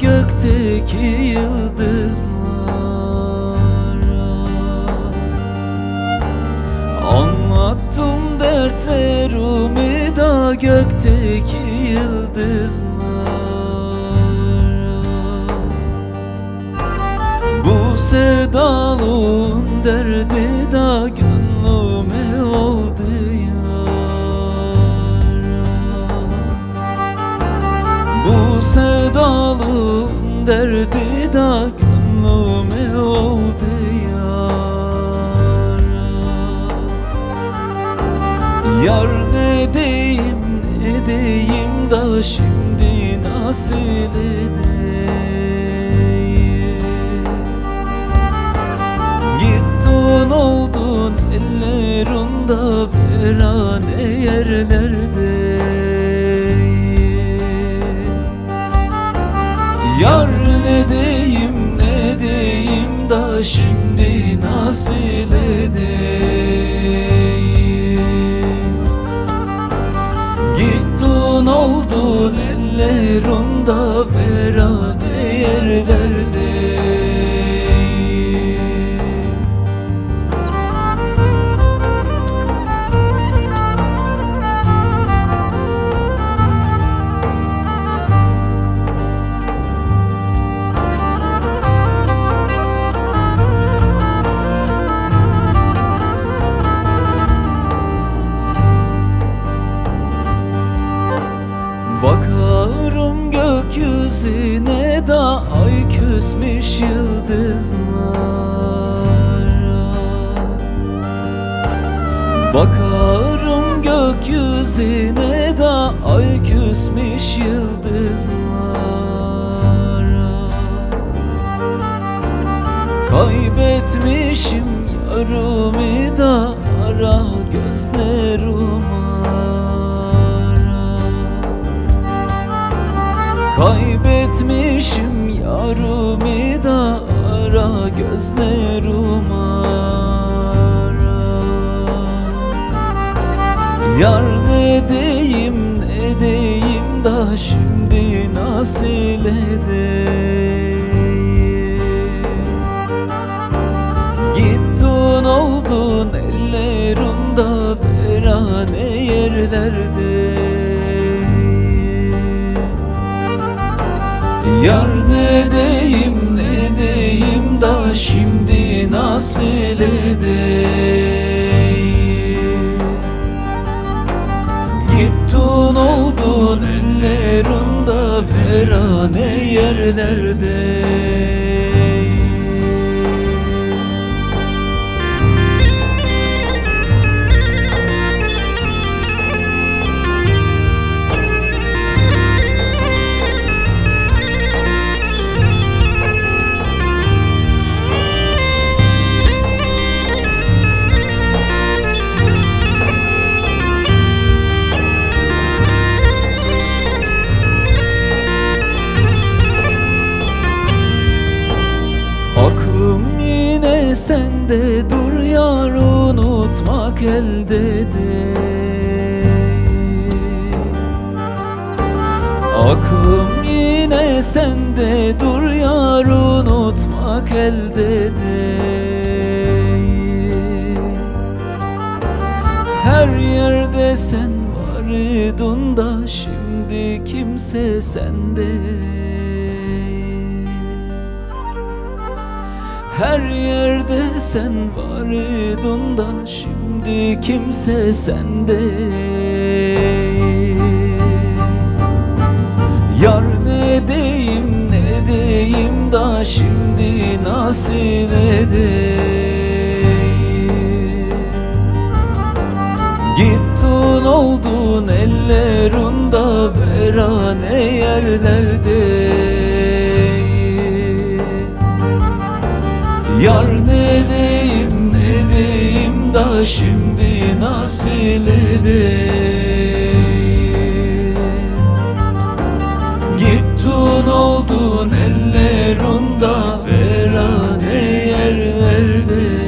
gökteki yıldızlara. Anlattım dertlerimi da gökteki yıldızlara. Bu sevdalığın derdi Bu sevdalığın derdi da gönlüme oldu yara Yar ne diyeyim ne diyeyim da şimdi nasıl edeyim? Gittin oldun ellerinde verane yerlerde ellerinde verane yerlerde gökyüzüne da ay küsmüş yıldızlara. Bakarım gökyüzüne da ay küsmüş yıldızlara. Kaybetmişim yarımı da ara gözlerim Kaybetmişim yarımı da ara gözlerim ara Yar ne diyeyim ne diyeyim da şimdi nasıl edeyim? Gittin oldun ellerinde verane yerlerde Yar ne diyeyim ne diyeyim da şimdi nasıl edeyim? Gittin oldun ellerinde verane yerlerde yine sende dur yar unutmak elde değil Aklım yine sende dur yar unutmak elde değil Her yerde sen vardın da şimdi kimse sende her yerde sen vardın da şimdi kimse sende. Yar ne diyeyim ne diyeyim da şimdi nasıl edeyim? Gittin oldun ellerinde verane yerlerde Yar ne diyeyim ne diyeyim da şimdi nasıl edeyim? Gittin oldun ellerinde verane yerlerde